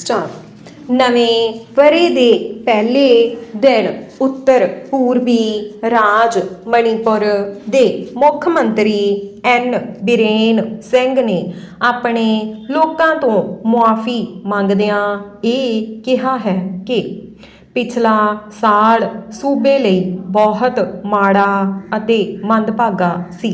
Start ਨਵੇਂ ਵਰੇ ਦੇ ਪਹਿਲੇ ਦਿਨ ਉੱਤਰ ਪੂਰਬੀ ਰਾਜ ਮਣੀਪੁਰ ਦੇ ਮੁੱਖ ਮੰਤਰੀ ਐਨ ਬਿਰੇਨ ਸਿੰਘ ਨੇ ਆਪਣੇ ਲੋਕਾਂ ਤੋਂ ਮੁਆਫੀ ਮੰਗਦਿਆਂ ਇਹ ਕਿਹਾ ਹੈ ਕਿ ਪਿਛਲਾ ਸਾਲ ਸੂਬੇ ਲਈ ਬਹੁਤ ਮਾੜਾ ਅਤੇ ਮੰਦਭਾਗਾ ਸੀ।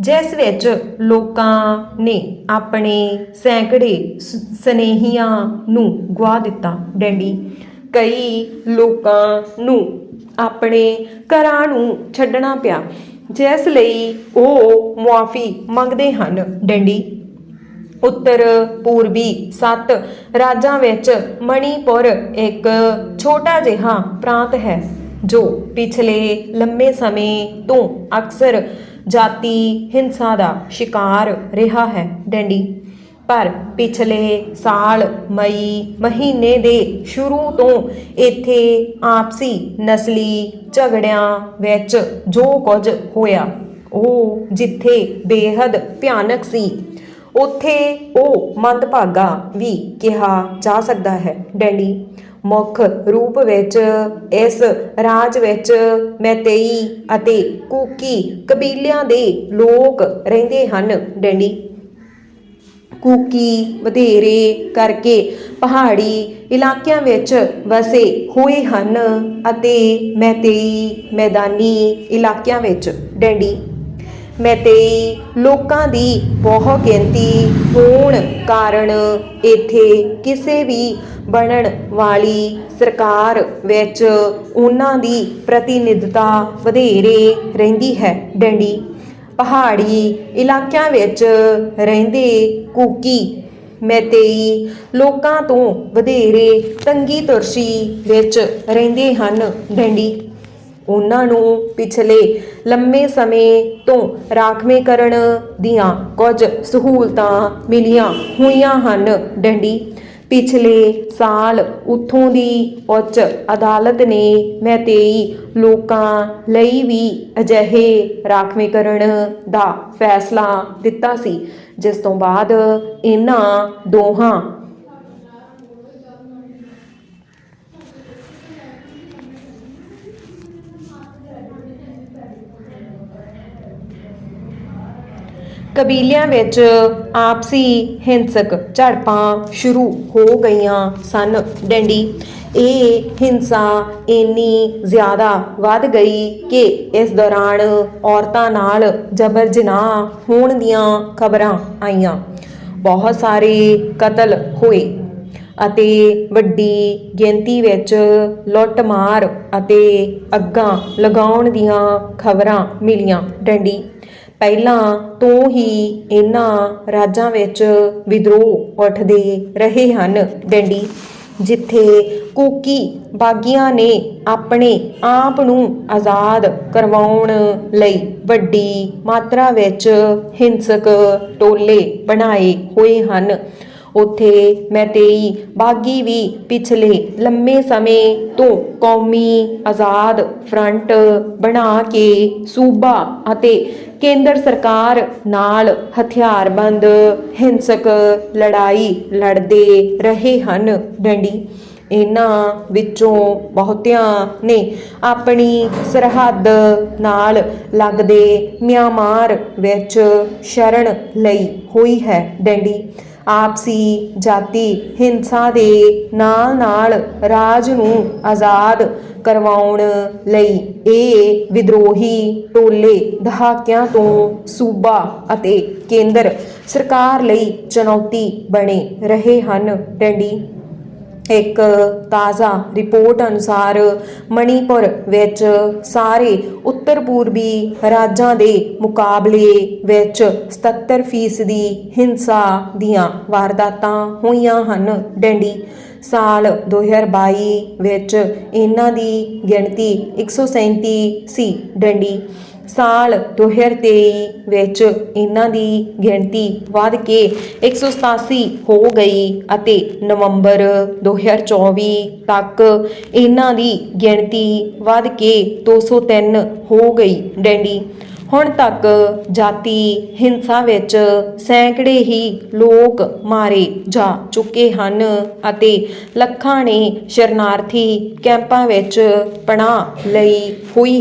ਜਿਸ ਵਿੱਚ ਲੋਕਾਂ ਨੇ ਆਪਣੇ ਸੈਂਕੜੇ ਸ- ਸਨੇਹੀਆਂ ਨੂੰ ਗਵਾ ਦਿੱਤਾ। ਡੈਂਡੀ, ਕਈ ਲੋਕਾਂ ਨੂੰ ਆਪਣੇ ਘਰਾਂ ਨੂੰ ਛੱਡਣਾ ਪਿਆ, ਜਿਸ ਲਈ ਉਹ ਮੁਆਫੀ ਮੰਗਦੇ ਹਨ। ਡੈਂਡੀ, ਉੱਤਰ ਪੂਰਬੀ ਸੱਤ ਰਾਜਾਂ ਵਿੱਚ ਮਣੀਪੁਰ ਇੱਕ ਛੋਟਾ ਜਿਹਾ ਪ੍ਰਾਂਤ ਹੈ, ਜੋ ਪਿਛਲੇ ਲੰਮੇ ਸਮੇਂ ਤੋਂ ਅਕਸਰ ਜਾਤੀ ਹਿੰਸਾ ਦਾ ਸ਼ਿਕਾਰ ਰਿਹਾ ਹੈ ਡੈਂਡੀ। ਪਰ ਪਿਛਲੇ ਸਾਲ ਮਈ ਮਹੀਨੇ ਦੇ ਸ਼ੁਰੂ ਤੋਂ ਇੱਥੇ ਆਪਸੀ ਨਸਲੀ ਝਗੜਿਆਂ ਵਿੱਚ ਜੋ ਕੁਝ ਹੋਇਆ, ਉਹ ਜਿੱਥੇ ਬੇਹੱਦ ਭਿਆਨਕ ਸੀ, ਉੱਥੇ ਉਹ ਮੰਦਭਾਗਾ ਵੀ ਕਿਹਾ ਜਾ ਸਕਦਾ ਹੈ। ਡੈਂਡੀ ਮੁੱਖ ਰੂਪ ਵਿੱਚ ਇਸ ਰਾਜ ਵਿੱਚ ਮੈਤੇਈ ਅਤੇ ਕੂਕੀ ਕਬੀਲਿਆਂ ਦੇ ਲੋਕ ਰਹਿੰਦੇ ਹਨ, ਡੈਂਡੀ। ਕੂਕੀ ਵਧੇਰੇ ਕਰਕੇ ਪਹਾੜੀ ਇਲਾਕਿਆਂ ਵਿੱਚ ਵਸੇ ਹੋਏ ਹਨ ਅਤੇ ਮੈਤੇਈ ਮੈਦਾਨੀ ਇਲਾਕਿਆਂ ਵਿੱਚ, ਡੈਂਡੀ। ਮੈਤੇਈ ਲੋਕਾਂ ਦੀ ਬਹੁ ਗਿਣਤੀ ਹੋਣ ਕਾਰਨ ਇੱਥੇ ਕਿਸੇ ਵੀ ਬਣਨ ਵਾਲੀ ਸਰਕਾਰ ਵਿੱਚ ਉਹਨਾਂ ਦੀ ਪ੍ਰਤੀਨਿਧਤਾ ਵਧੇਰੇ ਰਹਿੰਦੀ ਹੈ। ਡੰਡੀ ਪਹਾੜੀ ਇਲਾਕਿਆਂ ਵਿੱਚ ਰਹਿੰਦੇ ਕੂਕੀ, ਮੈਤੇਈ ਲੋਕਾਂ ਤੋਂ ਵਧੇਰੇ ਤੰਗੀ ਤੁਰਸ਼ੀ ਵਿੱਚ ਰਹਿੰਦੇ ਹਨ ਡੰਡੀ। ਉਹਨਾਂ ਨੂੰ ਪਿਛਲੇ ਲੰਮੇ ਸਮੇਂ ਤੋਂ ਰਾਖਵੇਂਕਰਨ ਦੀਆਂ ਕੁਝ ਸਹੂਲਤਾਂ ਮਿਲੀਆਂ ਹੋਈਆਂ ਹਨ ਡੰਡੀ। ਪਿਛਲੇ ਸਾਲ ਉੱਥੋਂ ਦੀ ਉੱਚ ਅਦਾਲਤ ਨੇ ਮੈਤੇਈ ਲੋਕਾਂ ਲਈ ਵੀ ਅਜਿਹੇ ਰਾਖਵੇਂਕਰਨ ਦਾ ਫੈਸਲਾ ਦਿੱਤਾ ਸੀ, ਜਿਸ ਤੋਂ ਬਾਅਦ ਇਹਨਾਂ ਦੋਹਾਂ ਕਬੀਲਿਆਂ ਵਿੱਚ ਆਪਸੀ ਹਿੰਸਕ ਝੜਪਾਂ ਸ਼ੁਰੂ ਹੋ ਗਈਆਂ ਸਨ। ਡੈਂਡੀ, ਇਹ ਹਿੰਸਾ ਇੰਨੀ ਜ਼ਿਆਦਾ ਵੱਧ ਗਈ ਕਿ ਇਸ ਦੌਰਾਨ ਔਰਤਾਂ ਨਾਲ ਜਬਰ ਜਨਾਹ ਹੋਣ ਦੀਆਂ ਖਬਰਾਂ ਆਈਆਂ। ਬਹੁਤ ਸਾਰੇ ਕਤਲ ਹੋਏ ਅਤੇ ਵੱਡੀ ਗਿਣਤੀ ਵਿੱਚ ਲੁੱਟਮਾਰ ਅਤੇ ਅੱਗਾਂ ਲਗਾਉਣ ਦੀਆਂ ਖਬਰਾਂ ਮਿਲੀਆਂ। ਡੰਡੀ ਪਹਿਲਾਂ ਤੋਂ ਹੀ ਇਹਨਾਂ ਰਾਜਾਂ ਵਿੱਚ ਵਿਦਰੋਹ ਉੱਠਦੇ ਰਹੇ ਹਨ। ਡੰਡੀ, ਜਿੱਥੇ ਕੂਕੀ ਬਾਗੀਆਂ ਨੇ ਆਪਣੇ ਆਪ ਨੂੰ ਆਜ਼ਾਦ ਕਰਵਾਉਣ ਲਈ ਵੱਡੀ ਮਾਤਰਾ ਵਿੱਚ ਹਿੰਸਕ ਟੋਲੇ ਬਣਾਏ ਹੋਏ ਹਨ। ਉਥੇ ਮੈਤੇਈ ਬਾਗੀ ਵੀ ਪਿਛਲੇ ਲੰਮੇ ਸਮੇਂ ਤੋਂ ਕੌਮੀ ਆਜ਼ਾਦ ਫਰੰਟ ਬਣਾ ਕੇ ਸੂਬਾ ਅਤੇ ਕੇਂਦਰ ਸਰਕਾਰ ਨਾਲ ਹਥਿਆਰਬੰਦ ਹਿੰਸਕ ਲੜਾਈ ਲੜਦੇ ਰਹੇ ਹਨ ਡੰਡੀ। ਇਹਨਾਂ ਵਿੱਚੋਂ ਬਹੁਤਿਆਂ ਨੇ ਆਪਣੀ ਸਰਹੱਦ ਨਾਲ ਲੱਗਦੇ ਮਿਆਂਮਾਰ ਵਿੱਚ ਸ਼ਰਣ ਲਈ ਹੋਈ ਹੈ ਡੈਂਡੀ। ਆਪਸੀ, ਜਾਤੀ, ਹਿੰਸਾ ਦੇ ਨਾਲ ਨਾਲ ਰਾਜ ਨੂੰ ਆਜ਼ਾਦ ਕਰਵਾਉਣ ਲਈ ਇਹ ਵਿਦਰੋਹੀ ਟੋਲੇ ਦਹਾਕਿਆਂ ਤੋਂ ਸੂਬਾ ਅਤੇ ਕੇਂਦਰ ਸਰਕਾਰ ਲਈ ਚੁਣੌਤੀ ਬਣੇ ਰਹੇ ਹਨ। ਟੈਂਡੀ ਇੱਕ ਤਾਜ਼ਾ ਰਿਪੋਰਟ ਅਨੁਸਾਰ ਮਣੀਪੁਰ ਵਿੱਚ ਸਾਰੇ ਉੱਤਰ ਪੂਰਬੀ ਰਾਜਾਂ ਦੇ ਮੁਕਾਬਲੇ ਵਿੱਚ 77% ਹਿੰਸਾ ਦੀਆਂ ਵਾਰਦਾਤਾਂ ਹੋਈਆਂ ਹਨ। ਡੰਡੀ, ਸਾਲ 2022 ਵਿੱਚ ਇਹਨਾਂ ਦੀ ਗਿਣਤੀ 137 ਸੀ। ਡੰਡੀ ਸਾਲ 2023 ਵਿੱਚ ਇਹਨਾਂ ਦੀ ਗਿਣਤੀ ਵੱਧ ਕੇ 187 ਹੋ ਗਈ ਅਤੇ ਨਵੰਬਰ 2024 ਤੱਕ ਇਹਨਾਂ ਦੀ ਗਿਣਤੀ ਵੱਧ ਕੇ 203 ਹੋ ਗਈ ਡੈਂਡੀ। ਹੁਣ ਤੱਕ ਜਾਤੀ ਹਿੰਸਾ ਵਿੱਚ ਸੈਂਕੜੇ ਹੀ ਲੋਕ ਮਾਰੇ ਜਾ ਚੁੱਕੇ ਹਨ ਅਤੇ ਲੱਖਾਂ ਨੇ ਸ਼ਰਨਾਰਥੀ ਕੈਂਪਾਂ ਵਿੱਚ ਪਨਾਹ ਲਈ ਹੋਈ